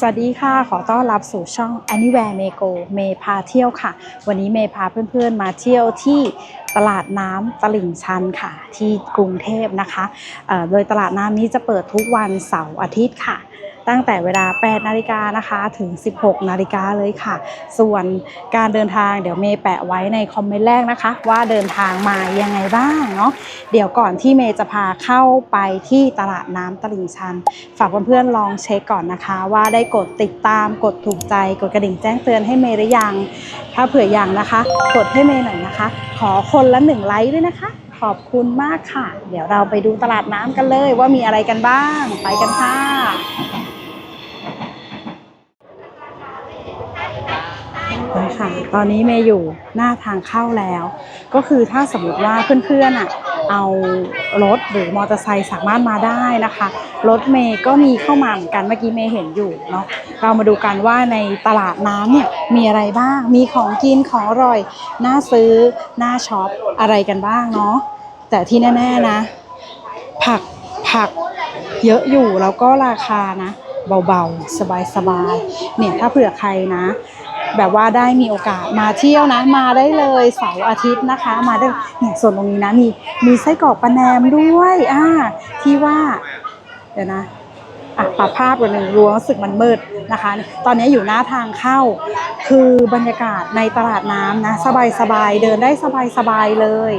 สวัสดีค่ะ ขอต้อนรับสู่ช่อง Anywhere m e g o เมย์พาเที่ยวค่ะ วันนี้เมย์พาเพื่อนๆมาเที่ยวที่ตลาดน้ำตลิ่งชันค่ะ ที่กรุงเทพนะคะ โดยตลาดน้ำนี้จะเปิดทุกวันเสาร์อาทิตย์ค่ะ ตั้งแต่เวลา 8 นาฬิกานะคะถึง 16 นาฬิกาเลยค่ะ ส่วนการเดินทางเดี๋ยวเมย์แปะไว้ในคอมเมนต์แรกนะคะ ว่าเดินทางมายังไงบ้างเนาะเดี๋ยวก่อนที่เมย์จะพาเข้าไปที่ตลาดน้ำตลิ่งชัน ฝากเพื่อนๆลองเช็คก่อนนะคะ ว่าได้กดติดตามกดถูกใจกดกระดิ่งแจ้งเตือนให้เมย์หรือยัง ถ้าเผื่อยังนะคะ กดให้เมย์หน่อยนะคะ ขอคนละหนึ่งไลค์ด้วยนะคะ ขอบคุณมากค่ะ เดี๋ยวเราไปดูตลาดน้ำกันเลยว่ามีอะไรกันบ้าง ไปกันค่ะ ไปค่ะตอนนี้เมย์อยู่หน้าทางเข้าแล้ว ก็คือถ้าสมมติว่าเพื่อนๆอะเอารถหรือมอเตอร์ไซค์สามารถมาได้นะคะ รถเมย์ก็มีเข้ามาเหมือนกันเมื่อกี้เมย์เห็นอยู่เนาะเรามาดูกันว่าในตลาดน้ำเนี่ยมีอะไรบ้าง มีของกินของอร่อยน่าซื้อน่าช็อปอะไรกันบ้างเนาะแต่ที่แน่ๆนะ ผักผักเยอะอยู่แล้วก็ราคานะเบาๆ สบายๆเนี่ยถ้าเผื่อใครนะ แบบว่าได้มีโอกาสมาเที่ยวนะมาได้เลยเสาร์อาทิตย์นะคะ มาได้เนี่ยส่วนตรงนี้นะมีมีไส้กรอกปลาแหนมด้วยอ่าที่ว่าเดี๋ยวนะอะปรับภาพกันหนึ่งรู้สึกมันมืดนะคะ ตอนนี้อยู่หน้าทางเข้า คือบรรยากาศในตลาดน้ำนะ สบายๆเดินได้สบายๆเลย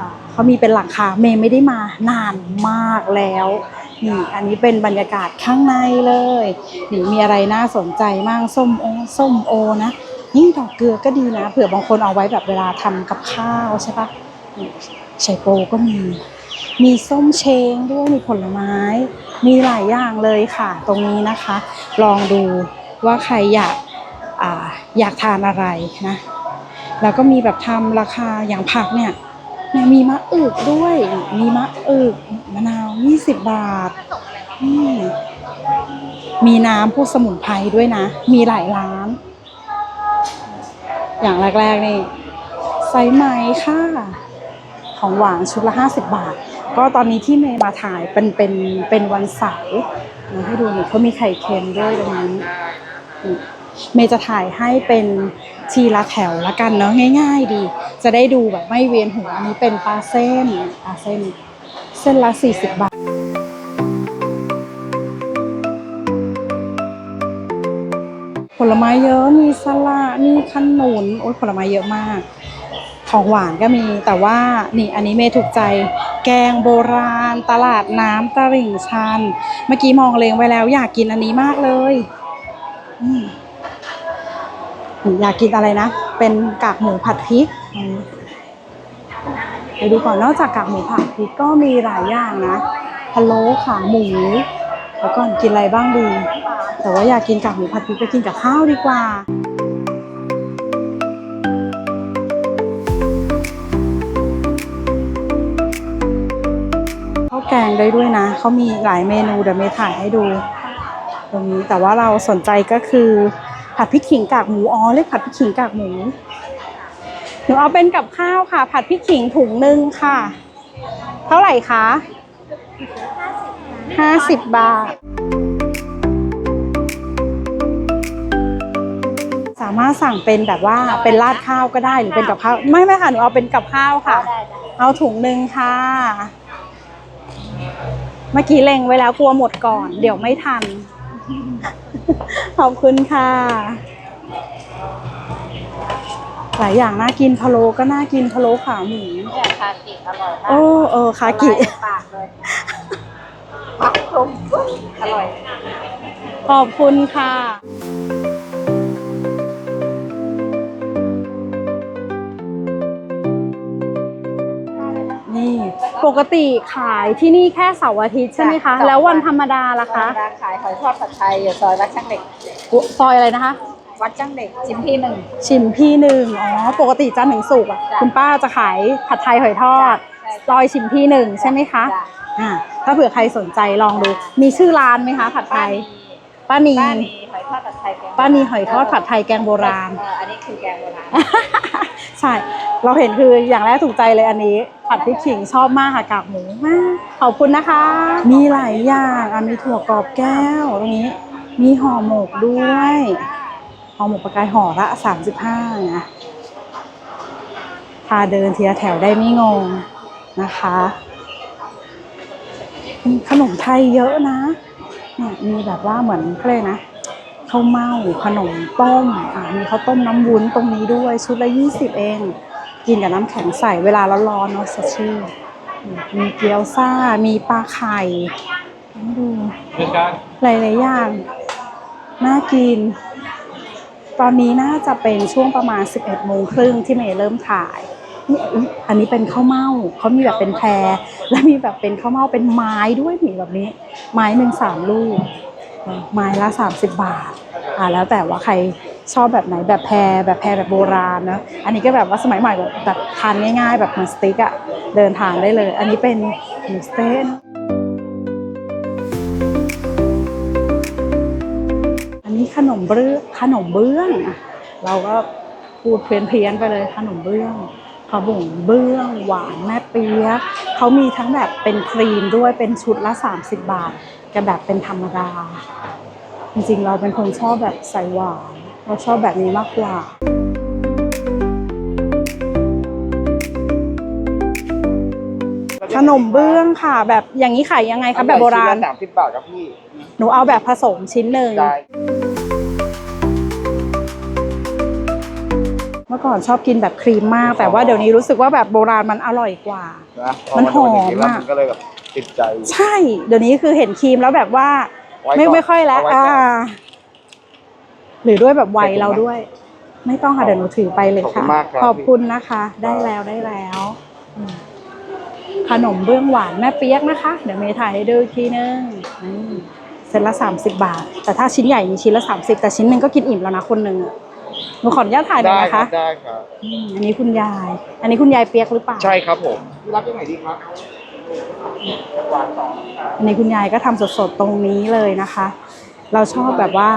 อ่าเขามีเป็นหลังคาเมย์ไม่ได้มานานมากแล้ว นี่อันนี้เป็นบรรยากาศข้างในเลยนี่มีอะไรน่าสนใจมากส้มโอส้มโอนะยิ่งดอกเกลือก็ดีนะเผื่อบางคนเอาไว้แบบเวลาทำกับข้าวใช่ปะนี่ไชโปก็มี มีส้มเชงด้วยมีผลไม้ มีหลายอย่างเลยค่ะ ตรงนี้นะคะ ลองดูว่าใครอยากอ่าอยากทานอะไรนะแล้วก็มีแบบทำราคาอย่างผักเนี่ย เนี่ยมีมะอึกด้วย มีมะอึกมะนาว20บบาทมมีน้ำพวกสมุนไพรด้วยนะ มีหลายร้าน อย่างแรกๆนี่ไซไหมค่ะ ของหวานชุดละ50บบาท ก็ตอนนี้ที่เมย์มาถ่ายเป็นเป็นเป็นวันเสาร์นะให้ดูนี่เขามีไข่เค็มด้วยตรงนี้นเมย์จะถ่ายให้เป็น ทีละแถวละกันเนาะง่าย ๆ ดี จะได้ดูแบบไม่เวียนหัวอันนี้เป็นปลาเส้นปลาเส้น เส้นละ 40 บาทผลไม้เยอะมีสละมีขนุนโอ้ยผลไม้เยอะมาก ของหวานก็มีแต่ว่านี่อันนี้เมย์ถูกใจ แกงโบราณ ตลาดน้ำตลิ่งชัน เมื่อกี้มองเลงไว้แล้วอยากกินอันนี้มากเลย อืม อยากกินอะไรนะ เป็นกากหมูผัดพริกไปดูก่อนนอกจากกากหมูผัดพริกก็มีหลายอย่างนะพะโล้ขาหมูแล้วก่อนกินอะไรบ้างดี แต่ว่าอยากกินกากหมูผัดพริกก็กินกับข้าวดีกว่าข้าวแกงได้ด้วยนะเขามีหลายเมนูเดี๋ยวเมย์ถ่ายให้ดู ตรงนี้แต่ว่าเราสนใจก็คือ ผัดพริกขิงกากหมูอ๋อเรียกผัดพริกขิงกากหมูหนูเอาเป็นกับข้าวค่ะ ผัดพริกขิงถุงหนึ่งค่ะ เท่าไหร่คะห้าสิบบาท สามารถสั่งเป็นแบบว่าเป็นราดข้าวก็ได้หรือเป็นกับข้าวไม่ไม่ค่ะหนูเอาเป็นกับข้าวค่ะ เอาถุงหนึ่งค่ะ เมื่อกี้เล็งไว้แล้วกลัวหมดก่อน เดี๋ยวไม่ทัน ขอบคุณค่ะ หลายอย่างน่ากินพะโล้ก็น่ากินพะโล้ขาหมูเนี่ยคากิอร่อยมากโอ้เออคากิละลยในปากเลยผักกลมอร่อย ขอบคุณค่ะ ปกติขายที่นี่แค่เสาร์อาทิตย์ใช่ไหมคะ จ้ะแล้ววันธรรมดาล่ะคะ ร้านขายหอยทอดผัดไทยอยู่ซอยวัดช่างเหล็ก ซอยอะไรนะคะ วัดช่างเหล็กชิ้นที่หนึ่ง ชิมพี่หนึ่งอ๋อ ปกติจันทร์ถึงสุกร์อะจ้ะคุณป้าจะขายผัดไทยหอยทอดใช่ซอยชิมพี่หนึ่งใช่ไหมคะจ้ะอ่าถ้าเผื่อใครสนใจลองดู มีชื่อร้านไหมคะ ผัดไทย ป้านี ป้านีหอยทอดผัดไทยแกงป้านีหอยทอดผัดไทยแกงโบราณ เอออันนี้คือแกงโบราณ ใช่ เราเห็นคืออย่างแรกถูกใจเลยอันนี้ผัดพริกขิงชอบมากค่ะกากหมูมากขอบคุณนะคะ มีหลายอย่างอะมีถั่วกรอบแก้วตรงนี้ มีห่อหมกด้วยห่อหมกปลากายห่อละสามสิบห้านะพาเดินเทีละแถวได้ไม่งงนะคะขนมไทยเยอะนะเนี่ยมีแบบว่าเหมือนเขาเรียนะ ข้าวเม่าขนมต้มอ่ามีข้าวต้มน้ำวุ้นตรงนี้ด้วยชุดละยี่สิบเอง กินกับน้ำแข็งใส่เวลาร้อนๆเนาะสดชื่นอืมมีเกี๊ยวซ่า มีปลาไข่ให้ดูหลายๆอย่างน่ากิน ตอนนี้น่าจะเป็นช่วงประมาณ 11โมงครึ่งที่เมย์เริ่มถ่ายนี่อุ๊ยอันนี้เป็นข้าวเม่าเขามีแบบเป็นแพร และมีแบบเป็นข้าวเม่าเป็นไม้ด้วยนี่แบบนี้ ไม้หนึ่งสามลูก ไม้ละ 30 บาทอ่าแล้วแต่ว่าใครชอบแบบไหนแบบแพรแบบแพรแบบโบราณนะอันนี้ก็แบบว่าสมัยใหม่แบบแบบทานง่าย ๆ แบบเหมือนสติ๊กอะเดินทานได้เลย อันนี้เป็นหมูสเต๊กอันนี้ขนมเบื้องขนมเบื้องเราก็พูดเพี้ยนๆไปเลยขนมเบื้องขาวบุ๋งเบื้องหวานแม่เปี๊ยกเขามีทั้งแบบเป็นครีมด้วยเป็นชุดละ 30 บาท กับแบบเป็นธรรมดา จริงๆ เราเป็นคนชอบแบบใส่หวาน เราชอบแบบนี้มากกว่าขนมเบื้องค่ะ แบบอย่างนี้ขายยังไงคะแบบโบราณสามสิบบาทครับพี่ หนูเอาแบบผสมชิ้นหนึ่งได้เมื่อก่อนชอบกินแบบครีมมาก แต่ว่าเดี๋ยวนี้รู้สึกว่าแบบโบราณมันอร่อยกว่านะมันหอมพโดนย่างนี้แล้วอะมันก็เลยแบบ ติดใจ ใช่ เดี๋ยวนี้คือเห็นครีมแล้วแบบว่า ไว้ไม่ก่นไม่ค่อยแล้วเาไอ่าก่อน หรือด้วยแบบวัยขอบคุณเราด้วย ไม่ต้องค่ะเดี๋ยวหนูถือไปเลยขอบคุค่ะ ณมากครับ ขอบคุณนะคะ ได้แล้วได้แล้วอืมขนมเบื้องหวานแม่เปี๊ยกนะคะ เดี๋ยวเมย์ถ่ายให้ดูอีกทีนึงอืมเซตละสามสิบบาท แต่ถ้าชิ้นใหญ่มีชิ้นละสามสิบแต่ชิ้นหนึ่งก็กินอิ่มแล้วนะคนหนึ่งอะหนูขออนุญาตถ่ายหน่อยได้นะครัคะบได้ครับ อืมอันนี้คุณยาย อันนี้คุณยายเปียกหรือเปล่า ใช่ครับผมพี่รับยังไงดีครับหวานส องอันนี้คุณยายก็ทำสดๆตรงนี้เลยนะคะ เราชอบแบบว่า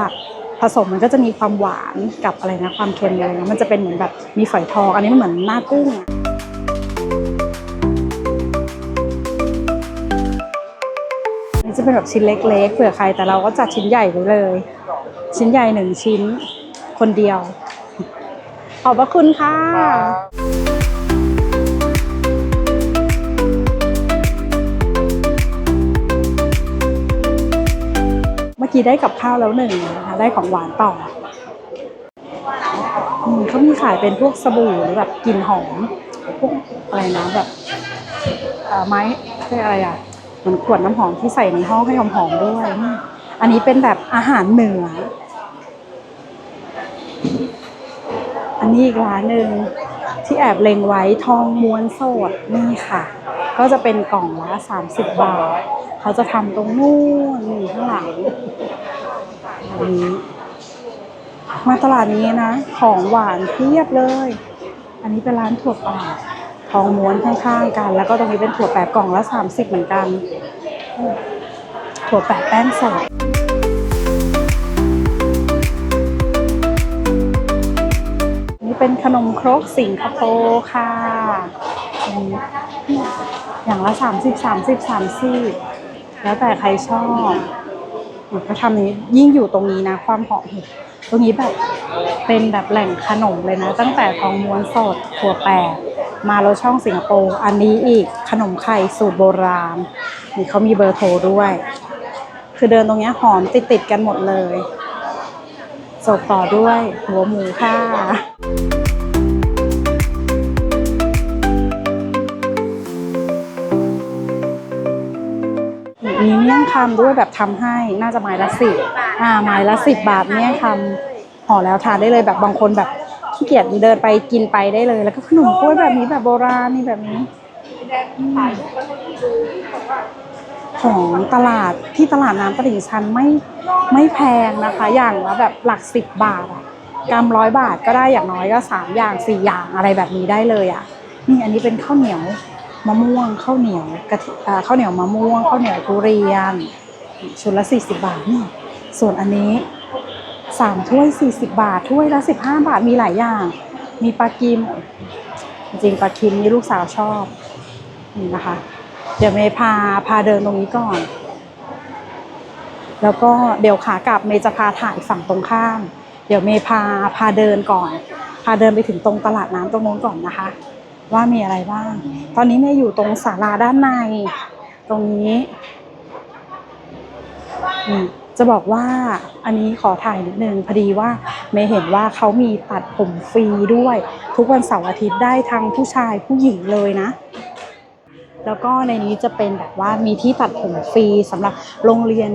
ผสมมันก็จะมีความหวานกับอะไรนะความเค็มอะไรนะมันจะเป็นเหมือนแบบมีฝอยทองอันนี้มันเหมือนหน้ากุ้งอะอันนี้จะเป็นแบบชิ้นเล็กๆเผื่อใครแต่เราก็จัดชิ้นใหญ่ไว้เลย ชิ้นใหญ่หนึ่งชิ้นคนเดียว ขอบพระคุณค่ะ มื่อกี้ได้กับข้าวแล้วหนึ่งนะคะได้ของหวานต่ออืมเขามีขายเป็นพวกสบู่หรือแบบกลิ่นหอมพวกอะไรนะแบบไม้อะไรอะเหมือนขวดน้ำหอมที่ใส่ในห้องให้หอมๆด้วย อันนี้เป็นแบบอาหารเหนือ อันนี้อีกร้านหนึ่งที่แอบเล็งไว้ทองม้วนโสดนี่ค่ะ ก็จะเป็นกล่องละ 30 บาท เขาจะทำตรงนู่นนี่ข้างหลังอันนี้มาตลาดนี้นะ ของหวานเพียบเลย อันนี้เป็นร้านถั่วแปบทองม้วนข้างๆกัน แล้วก็ตรงนี้เป็นถั่วแปบกล่องละ 30 เหมือนกัน ถั่วแปบแป้งสดนี่เป็นขนมครกสิงคโปร์ค่ะ อย่างละสามสิบสามสิบสามสิบแล้วแต่ใครชอบมันก็ทำนี้ยิ่งอยู่ตรงนี้นะ ความหอมเห็ดตรงนี้แบบเป็นแบบแหล่งขนมเลยนะ ตั้งแต่ทองม้วนสดถั่วแปบมาแล้วช่องสิงคโปร์อันนี้อีกขนมไข่สูตรโบราณนี่เขามีเบอร์โทรด้วย คือเดินตรงเนี้ยหอมติดติดกันหมดเลยจบต่อด้วยหัวหมูค่ะ มีเมี่ยงคำด้วยแบบทำให้น่าจะไม้ละสิบอ่าไม้ละสิบบาทเมี่ยงคำห่อแล้วทานได้เลยแบบบางคนแบบขี้เกียจเดินไปกินไปได้เลย แล้วก็ขนมกล้วยแบบนี้แบบโบราณนี่แบบนี้อืมของตลาดที่ตลาดน้ำตลิ่งชันไม่ไม่แพงนะคะ อย่างละแบบหลักสิบบาทอะกรัมร้อยบาทก็ได้อย่างน้อยก็สามอย่างสี่อย่างอะไรแบบนี้ได้เลยอะนี่อันนี้เป็นข้าวเหนียว มะม่วงข้าวเหนียวกะทิข้าวเหนียวมะม่วงข้าวเหนียวทุเรียนชุดละสี่สิบบาทนี่ส่วนอันนี้สามถ้วยสี่สิบบาทถ้วยละสิบห้าบาทมีหลายอย่าง มีปลากิมจริงปลาคิมนี่ลูกสาวชอบนี่นะคะ เดี๋ยวเมย์พาพาเดินตรงนี้ก่อน แล้วก็เดี๋ยวขากลับเมย์จะพาถ่ายฝั่งตรงข้าม เดี๋ยวเมย์พาพาเดินก่อน พาเดินไปถึงตรงตลาดน้ำตรงโน้นก่อนนะคะ ว่ามีอะไรบ้าง ตอนนี้เมย์อยู่ตรงศาลาด้านใน ตรงนี้จะบอกว่าอันนี้ขอถ่ายนิดนึงพอดีว่าเมย์เห็นว่าเขามีตัดผมฟรีด้วย ทุกวันเสาร์อาทิตย์ได้ทั้งผู้ชายผู้หญิงเลยนะ แล้วก็ในนี้จะเป็นแบบว่ามีที่ตัดผมฟรีสำหรับโรงเรียน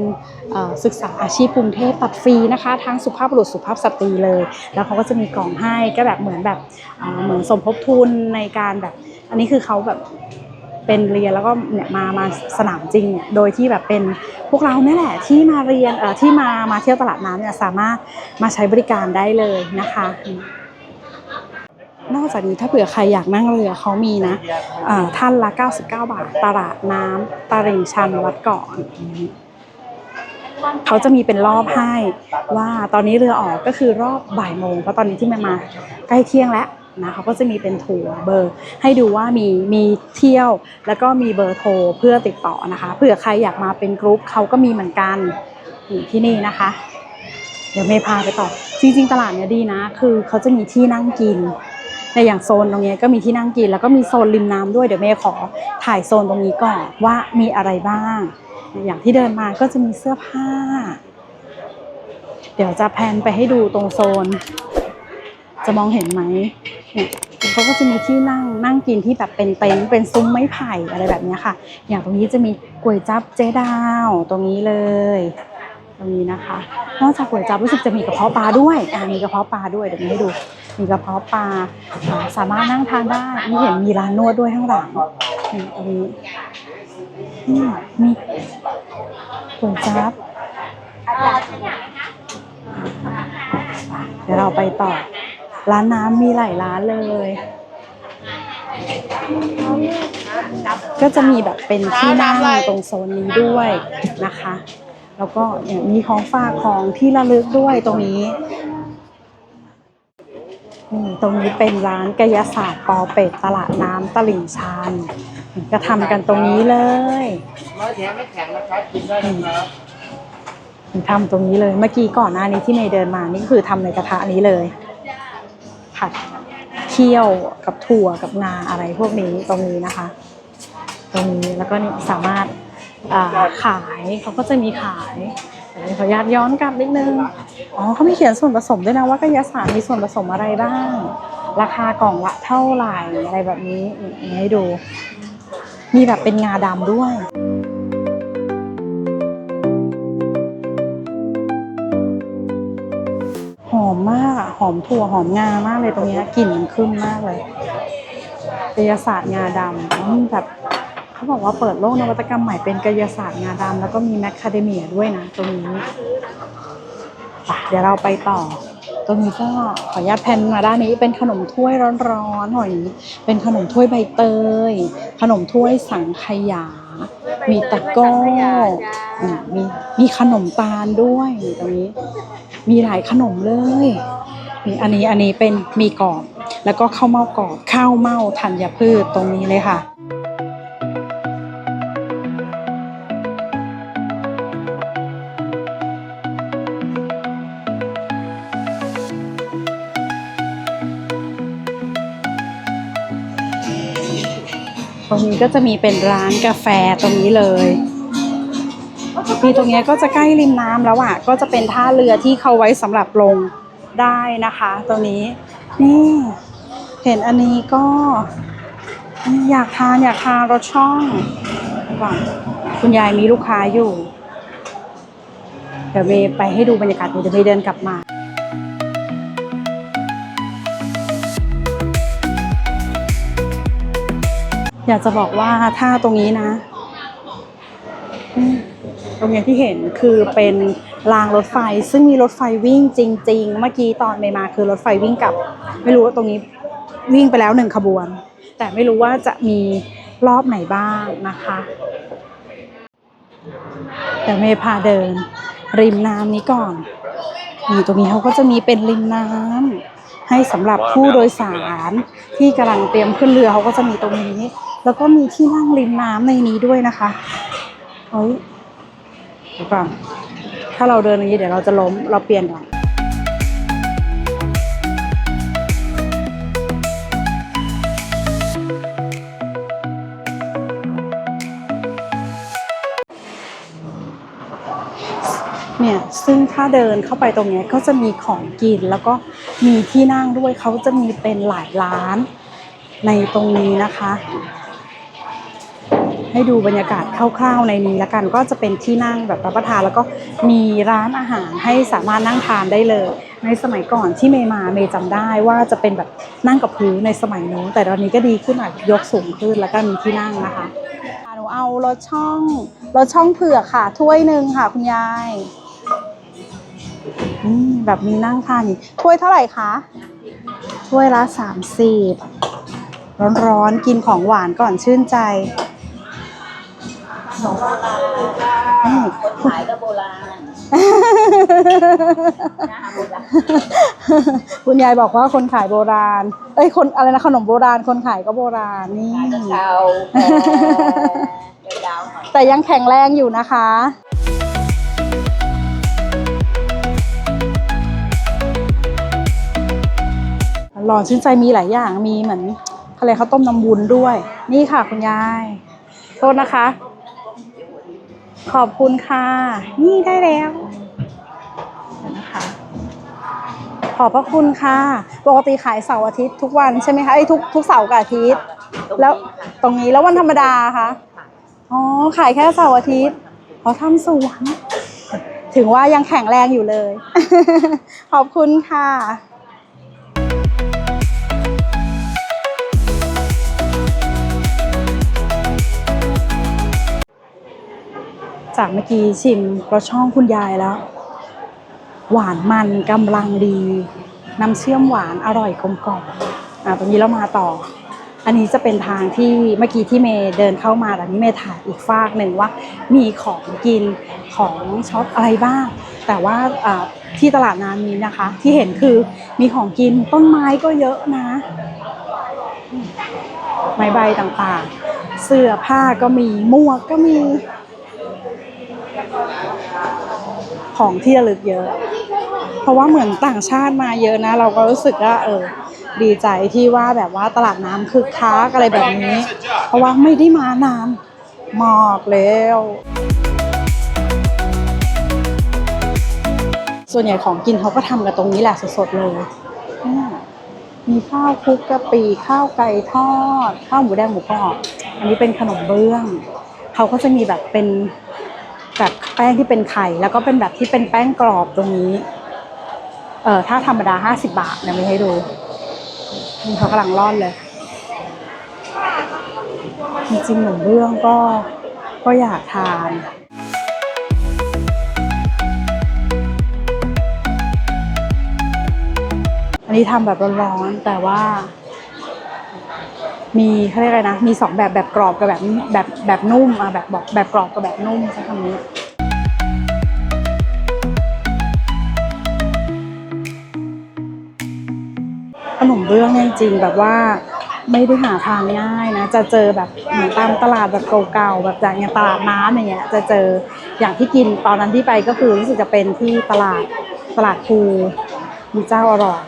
ศึกษาอาชีพกรุงเทพตัดฟรีนะคะ ทั้งสุภาพบุรุษสุภาพสตรีเลย แล้วเขาก็จะมีกล่องให้ก็แบบเหมือนแบบเหมือนสมทบทุนในการแบบ อันนี้คือเขาแบบเป็นเรียนแล้วก็เนี่ยมามาสนามจริงเนี่ยโดยที่แบบเป็นพวกเราเนี่ยแหละที่มาเรียนที่มามาเที่ยวตลาดน้ำเนี่ยสามารถมาใช้บริการได้เลยนะคะ นอกจากนี้ถ้าเผื่อใครอยากนั่งเรือเขามีนะท่านละ 99 บาท ตลาดน้ำตลิ่งชันวัดเกาะเขาจะมีเป็นรอบให้ว่าตอนนี้เรือออกก็คือรอบบ่ายโมงเพราะตอนนี้ที่มันมาใกล้เที่ยงแล้วนะเขาก็จะมีเป็นถั่วเบอร์ ให้ดูว่ามีมีเที่ยว แล้วก็มีเบอร์โทรเพื่อติดต่อนะคะเผื่อใครอยากมาเป็นกรุ๊ปเขาก็มีเหมือนกันนี่ที่นี่นะคะ เดี๋ยวเมย์พาไปต่อ จริง ๆ ตลาดเนี้ยดีนะ คือเขาจะมีที่นั่งกิน ในอย่างโซนตรงนี้ก็มีที่นั่งกิน แล้วก็มีโซนริมน้ำด้วยเดี๋ยวเมย์ขอถ่ายโซนตรงนี้ก่อนว่ามีอะไรบ้าง อย่างที่เดินมาก็จะมีเสื้อผ้า เดี๋ยวจะแพนไปให้ดูตรงโซน จะมองเห็นไหมเนี่ยเขาก็จะมีที่นั่งนั่งกินที่แบบเป็นเต็นท์เป็นซุ้มไม้ไผ่อะไรแบบนี้ค่ะ อย่างตรงนี้จะมีก๋วยจั๊บเจ๊ดาวตรงนี้เลยตรงนี้นะคะ นอกจากก๋วยจั๊บรู้สึกจะมีกระเพาะปลาด้วยอ่ามีกระเพาะปลาด้วยเดี๋ยวมีให้ดู มีกระเพาะปลาสามารถนั่งทานได้นี่เห็นมีร้านนวดด้วยข้างหลังนี่ตรงนี้นี่มีก๋วยจั๊บเดี๋ยวเราไปต่อ ร้านน้ำมีหลายร้านเลย ก็จะมีแบบเป็นที่นั่งตรงโซนนี้ด้วยนะคะ แล้วก็มีของฝากของที่ระลึกด้วยตรงนี้ ตรงนี้เป็นร้านกายศาสตร์ปอเป็ดตลาดน้ำตลิ่งชันก็ทำกันตรงนี้เลยร้อยแท้ไม่แข็งนะครับกินได้นะครับทำตรงนี้เลยเมื่อกี้ก่อนหน้านี้ที่เมย์เดินมานี่ก็คือทำในกระทะนี้เลยผัดเคี่ยวกับถั่วกับงาอะไรพวกนี้ตรงนี้นะคะ ตรงนี้แล้วก็นี่สามารถอ่าขายเขาก็จะมีขาย ขออนุญาตย้อนกลับนิดนึง อ๋อเขามีเขียนส่วนผสมด้วยนะว่ากายศาสตร์มีส่วนผสมอะไรบ้าง ราคากล่องละเท่าไหร่อะไรแบบนี้นี่ให้ดู มีแบบเป็นงาดำด้วยหอมมากอะหอมถั่วหอมงามากเลยตรงเนี้ยกลิ่นมันขึ้นมากเลยกายศาสตร์งาดำแบบ เขาบอกว่าเปิดโลกนวัตกรรมใหม่เป็นกายศาสตร์งาดำแล้วก็มีแมคคาเดเมียด้วยนะตรงนี้ไปเดี๋ยวเราไปต่อ ตรงนี้ก็ขออนุญาตแพนมาด้านนี้เป็นขนมถ้วยร้อนๆหน่อยนี้เป็นขนมถ้วยใบเตย ขนมถ้วยสังขยา มีตะโก้อมมีมีขนมตาลด้วยตรงนี้ มีหลายขนมเลยนี่อันนี้อันนี้เป็นมีกรอบ แล้วก็ข้าวเม่ากรอบข้าวเม่าธัญพืชตรงนี้เลยค่ะ รงนี้ก็จะมีเป็นร้านกาแฟตรงนี้เลยมีตรงเนี้ยก็จะใกล้ริมน้ำแล้วอะ ก็จะเป็นท่าเรือที่เขาไว้สำหรับลงได้นะคะ ตรงนี้ นี่ เห็นอันนี้ก็ อยากทานอยากทานรสช่องก่อนคุณยายมีลูกค้าอยู่ เดี๋ยวเมย์ไปให้ดูบรรยากาศดูเดี๋ยวเมย์เดินกลับมา อยากจะบอกว่าถ้าตรงนี้นะ ตรงนี้ที่เห็นคือเป็นรางรถไฟ ซึ่งมีรถไฟวิ่งจริง ๆ เมื่อกี้ตอนเมย์มาคือรถไฟวิ่งกับ ไม่รู้ว่าตรงนี้วิ่งไปแล้วหนึ่งขบวน แต่ไม่รู้ว่าจะมีรอบไหนบ้างนะคะ แต่เมย์พาเดิน ริมน้ำนี้ก่อนนี่ตรงนี้เขาก็จะมีเป็นริมน้ำให้สำหรับผู้โดยสารที่กำลังเตรียมขึ้นเรือเขาก็จะมีตรงนี้ แล้วก็มีที่นั่งริมน้ำในนี้ด้วยนะคะเฮ้ยเดี๋ยวก่อนถ้าเราเดินอย่างนี้เดี๋ยวเราจะล้มเราเปลี่ยนก่อนเนี่ยซึ่งถ้าเดินเข้าไปตรงนี้ก็จะมีของกินแล้วก็มีที่นั่งด้วยเขาจะมีเป็นหลายร้านในตรงนี้นะคะ ให้ดูบรรยากาศคร่าวๆในนี้ละกันก็จะเป็นที่นั่งแบบรับประทานแล้วก็มีร้านอาหารให้สามารถนั่งทานได้เลย ในสมัยก่อนที่เมย์มาเมย์จำได้ว่าจะเป็นแบบนั่งกับพื้นในสมัยนู้นแต่ตอนนี้ก็ดีขึ้นหน่อยยกสูงขึ้นแล้วก็มีที่นั่งนะคะหนูเอารถช่องรถช่องเผือกค่ะ ถ้วยหนึ่งค่ะคุณยายอืมแบบมีนั่งทานถ้วยเท่าไหร่คะถ้วยละสามสิบร้อนๆกินของหวานก่อนชื่นใจ อืมคนขายก็โบราณนะคะโบราณคุณยายบอกว่าคนขายโบราณ เอ้ยคนอะไรนะขนมโบราณ คนขายก็โบราณนี่ขายกระเช้าแก่ยาวๆหน่อยแต่ยังแข็งแรงอยู่นะคะหล่อชื่นใจมีหลายอย่างมีเหมือนอะไรข้าวต้มน้ำวุ้นด้วย นี่ค่ะคุณยาย โทษนะคะ ขอบคุณค่ะ นี่ได้แล้วเดี๋ยวนะคะขอบพระคุณค่ะ ปกติขายเสาร์อาทิตย์ทุกวันใช่ไหมคะไอ้ยทุกทุกเสาร์กับอาทิตย์ แล้วตรงนี้แล้ววันธรรมดาคะอ๋อขายแค่เสาร์อาทิตย์เขาทำสวน ถึงว่ายังแข็งแรงอยู่เลย ขอบคุณค่ะ จากเมื่อกี้ชิมกรสช่องคุณยายแล้ว หวานมันกำลังดี น้ำเชื่อมหวานอร่อยกลมกล่อมอ่าตรงนี้เรามาต่อ อันนี้จะเป็นทางที่เมื่อกี้ที่เมย์เดินเข้ามาแต่นี้เมย์ถ่ายอีกฟากหนึ่งว่า มีของกินของช็อปอะไรบ้าง แต่ว่าอ่าที่ตลาดน้ำนี้นะคะ ที่เห็นคือมีของกินต้นไม้ก็เยอะนะ ไม้ใบต่างๆ เสื้อผ้าก็มีหมวกก็มี ของที่ระลึกเยอะ เพราะว่าเหมือนต่างชาติมาเยอะนะ เราก็รู้สึกว่าเออดีใจที่ว่าแบบว่าตลาดน้ำคึกคักอะไรแบบนี้ เพราะว่าไม่ได้มานานมากแล้ว ส่วนใหญ่ของกินเขาก็ทำกันตรงนี้แหละสดๆเลยมมีข้าวคลุกกะปิข้าวไก่ทอด ข้าวหมูแดงหมูกรอบอันนี้เป็นขนมเบื้อง เขาก็จะมีแบบเป็น แบบแป้งที่เป็นไข่ แล้วก็เป็นแบบที่เป็นแป้งกรอบตรงนี้ เออถ้าธรรมดาห้าสิบบาทเนี่ยมีให้ดูนี่เขากำลังร่อนเลย จริงๆหนุ่มเรื่องก็ก็อยากทานอันนี้ทำแบบร้อนๆแต่ว่า มีเขาเรียกอะไรนะ มีสองแบบแบบกรอบกับแบบแบบแบบนุ่มอะแบบบอกแบบกรอบกับแบบนุ่มใช้คำนี้ขนมเบื้องเนี่ยจริงๆแบบว่าไม่ได้หาทานง่ายนะ จะเจอแบบเหมือนตามตลาดแบบเก่าๆแบบจากอย่างตลาดน้ำอย่างเงี้ยจะเจออย่างที่กินตอนนั้นที่ไปก็คือรู้สึกจะเป็นที่ตลาดตลาดภูมีเจ้าอร่อย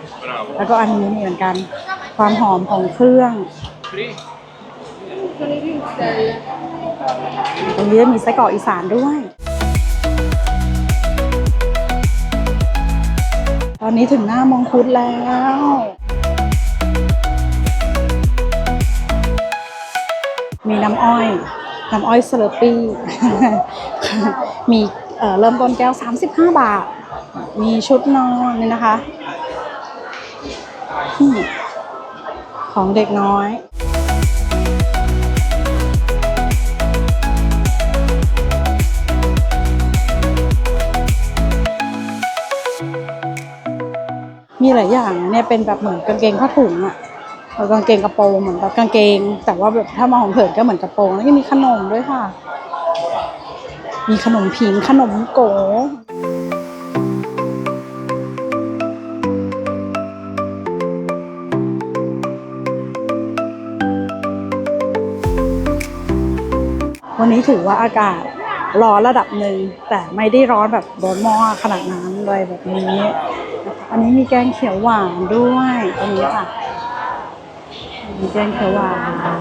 แล้วก็อันนี้มีเหมือนกัน ความหอมของเครื่อง ตรงนี้มีไส้กรอกอีสานด้วย ตอนนี้ถึงหน้ามงคุดแล้ว มีน้ำอ้อย น้ำอ้อยสเลปี้ มีเริ่มต้นแก้ว 35 บาท มีชุดนอนนี่นะคะ ของเด็กน้อย หลายอย่างเนี่ยเป็นแบบเหมือนกางเกงผ้าถุงอะเออกางเกงกระโปรงเหมือนแบบกางเกง แต่ว่าแบบถ้ามองเผินก็เหมือนกระโปรงแล้วก็มีขนมด้วยค่ะ มีขนมผิงขนมโกวันนี้ถือว่าอากาศร้อนระดับหนึ่งแต่ไม่ได้ร้อนแบบร้อนมอขนาดนั้นเลยแบบนี้ อันนี้มีแกงเขียวหวานด้วยตรงนี้ค่ะ มีแกงเขียวหวาน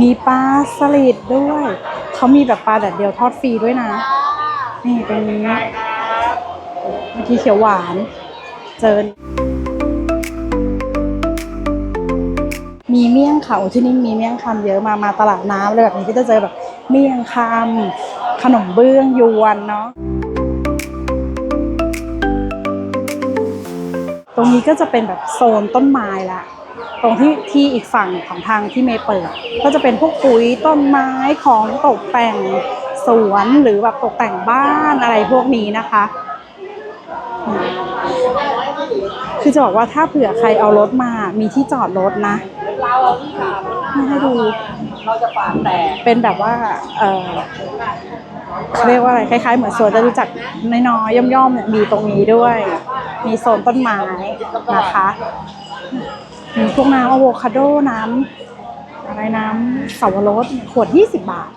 มีปลาสลิดด้วย เขามีแบบปลาแดดเดียวทอดฟรีด้วยนะ นี่ตรงนี้เมื่อกี้เขียวหวาน เจอมีเมี่ยงค่ะโอ้ที่นี่มีเมี่ยงคำเยอะมา มาตลาดน้ำเลยแบบนี้ก็จะเจอแบบเมี่ยงคำขนมเบื้องยวนเนาะ รงนี้ก็จะเป็นแบบโซนต้นไม้ละ ตรงที่ที่อีกฝั่งของทางที่เมย์เปิด ก็จะเป็นพวกปุ๋ยต้นไม้ของตกแต่งสวนหรือแบบตกแต่งบ้านอะไรพวกนี้นะคะ คือจะบอกว่าถ้าเผื่อใครเอารถมามีที่จอดรถนะเราเอาที่ขาไม่ให้ดูเราจะปาแตกเป็นแบบว่า เออเขาเรียกว่าอะไรคล้ายๆ เหมือนสวนจะรู้จักรน้อยๆย่อมๆเนี่ยมีตรงนี้ด้วย มีโซนต้นไม้นะคะมีพวกน้ำอะโวคาโดน้ำอะไรน้ำสาวรสขวด 20 บาท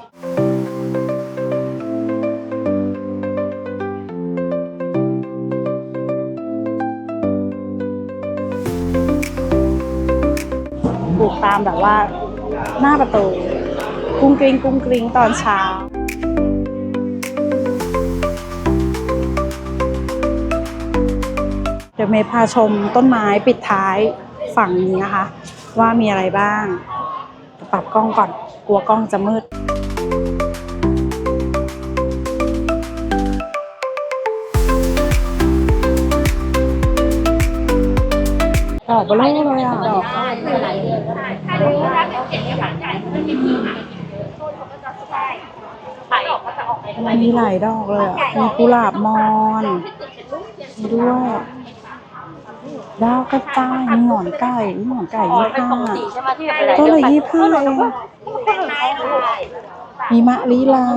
ปลูกตามแบบว่าหน้าประตู กุ้งกริงกุ้งกริงตอนเช้า ดี๋ยวเมย์พาชมต้นไม้ปิดท้ายฝั่งนี้นะคะ ว่ามีอะไรบ้าง ปรับกล้องก่อนกลัวกล้องจะมืดดอกเบลอเลยอะดอกอะไรเลยอะดอกมีหลายดอกเลยอะมีกุหลาบมอนมีด้วย ดาวกระจายมีหงอนไก่มีหงอนไก่ยี่เป็นห้าปกติใช่ไหมที่เละยี่ห้าเองมีมะลิลา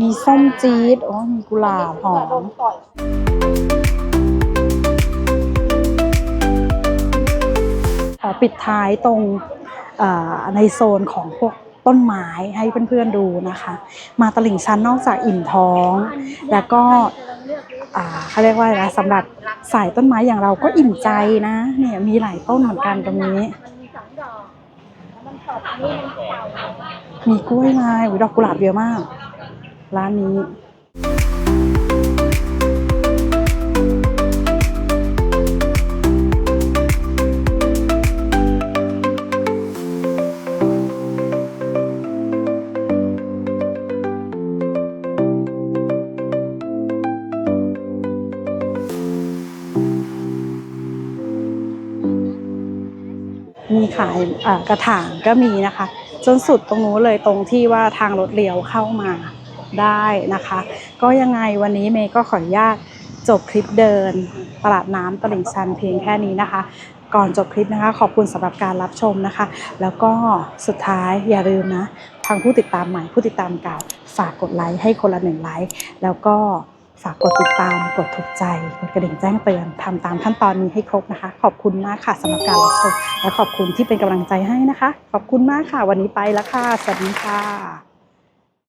มีส้มจี๊ดโอ้มีกุหลาบหอมปิดท้ายตรงในโซนของพวก ต้นไม้ให้เพื่อนๆดูนะคะ มาตลิ่งชันนอกจากอิ่มท้อง แล้วก็เขาเรียกว่าอะไรนะสำหรับสายต้นไม้อย่างเราก็อิ่มใจนะเนี่ยมีหลายต้นเหมือนกันตรงนี้ มีกล้วยไม้อุ๊ยดอกกุหลาบเยอะมาก ร้านนี้ มีขายกระถางก็มีนะคะ จนสุดตรงนู้นเลยตรงที่ว่าทางรถเลี้ยวเข้ามาได้นะคะ ก็ยังไงวันนี้เมย์ก็ขออนุญาตจบคลิปเดินตลาดน้ำตลิ่งชันเพียงแค่นี้นะคะ ก่อนจบคลิปนะคะ ขอบคุณสำหรับการรับชมนะคะ แล้วก็สุดท้ายอย่าลืมนะทางผู้ติดตามใหม่ผู้ติดตามเก่าฝากกดไลค์ให้คนละหนึ่งไลค์แล้วก็ ฝากกดติดตามกดถูกใจกดกระดิ่งแจ้งเตือนทำตามขั้นตอนนี้ให้ครบนะคะ ขอบคุณมากค่ะสำหรับการรับชมและขอบคุณที่เป็นกำลังใจให้นะคะ ขอบคุณมากค่ะ วันนี้ไปแล้วค่ะ สวัสดีค่ะ